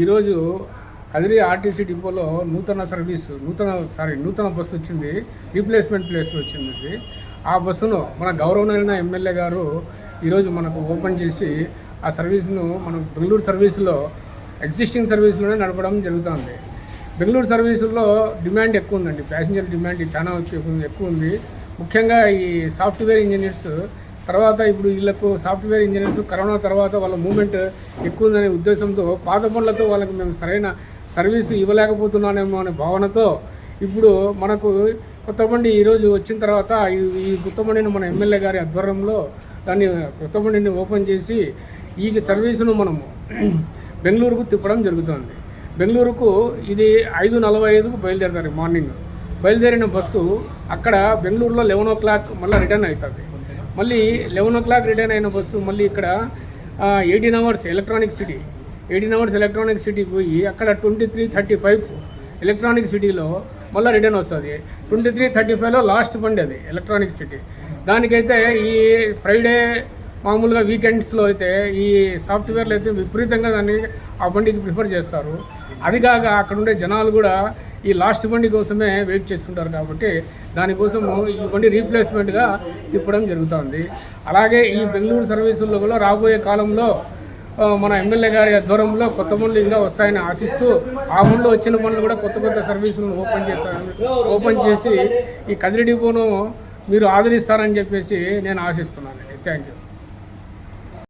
ఈరోజు కదిరి ఆర్టీసీ డిపోలో నూతన సర్వీస్ నూతన సారీ నూతన బస్సు వచ్చింది. రీప్లేస్మెంట్ ప్లేస్లో వచ్చింది ఆ బస్సును మన గౌరవనీయ ఎమ్మెల్యే గారు ఈరోజు మనకు ఓపెన్ చేసి ఆ సర్వీస్ను మనం బెంగళూరు సర్వీసులో ఎగ్జిస్టింగ్ సర్వీస్లోనే నడపడం జరుగుతుంది. బెంగళూరు సర్వీసుల్లో డిమాండ్ ఎక్కువ ఉందండి. ప్యాసింజర్ డిమాండ్ చాలా ఎక్కువ ఉంది. ముఖ్యంగా ఈ సాఫ్ట్వేర్ ఇంజనీర్స్ తర్వాత ఇప్పుడు వీళ్ళకు సాఫ్ట్వేర్ ఇంజనీర్స్ కరోనా తర్వాత వాళ్ళ మూమెంట్ ఎక్కువ ఉందనే ఉద్దేశంతో పాత పనులతో వాళ్ళకి మేము సరైన సర్వీస్ ఇవ్వలేకపోతున్నానేమో అనే భావనతో ఇప్పుడు మనకు కొత్తబండి ఈరోజు వచ్చిన తర్వాత ఈ కొత్తమండిని కొత్త మన ఎమ్మెల్యే గారి ఆధ్వర్యంలో దాన్ని కొత్తమండిని ఓపెన్ చేసి ఈ సర్వీసును మనము బెంగళూరుకు తిప్పడం జరుగుతుంది. బెంగళూరుకు ఇది ఐదు నలభై ఐదుకు బయలుదేరుతారు మార్నింగ్. బయలుదేరిన బస్సు అక్కడ బెంగళూరులో లెవెన్ ఓ క్లాక్ మళ్ళీ రిటర్న్ అవుతుంది. మళ్ళీ లెవెన్ ఓ క్లాక్ రిటర్న్ అయిన బస్సు మళ్ళీ ఇక్కడ eighteen hours electronic city eighteen hours electronic city పోయి అక్కడ twenty three thirty five electronic సిటీలో మళ్ళీ రిటర్న్ వస్తుంది. ట్వంటీ త్రీ థర్టీ ఫైవ్లో లాస్ట్ బండి అది ఎలక్ట్రానిక్ సిటీ దానికైతే ఈ ఫ్రైడే మామూలుగా వీకెండ్స్లో అయితే ఈ సాఫ్ట్వేర్లు అయితే విపరీతంగా దాన్ని ఆ బండికి ప్రిఫర్ చేస్తారు. అది కాక అక్కడ ఉండే జనాలు కూడా ఈ లాస్ట్ బండి కోసమే వెయిట్ చేస్తుంటారు కాబట్టి దానికోసము ఈ బండి రీప్లేస్మెంట్గా తిప్పడం జరుగుతుంది. అలాగే ఈ బెంగళూరు సర్వీసుల్లో కూడా రాబోయే కాలంలో మన ఎమ్మెల్యే గారి ఆధ్వర్యంలో కొత్త బండ్లు ఇంకా వస్తాయని ఆశిస్తూ ఆ బండ్లు వచ్చిన బండ్లు కూడా కొత్త కొత్త సర్వీసులను ఓపెన్ చేస్తాను ఓపెన్ చేసి ఈ కదిరి డిపోను మీరు ఆదరిస్తారని చెప్పేసి నేను ఆశిస్తున్నాను. Thank you.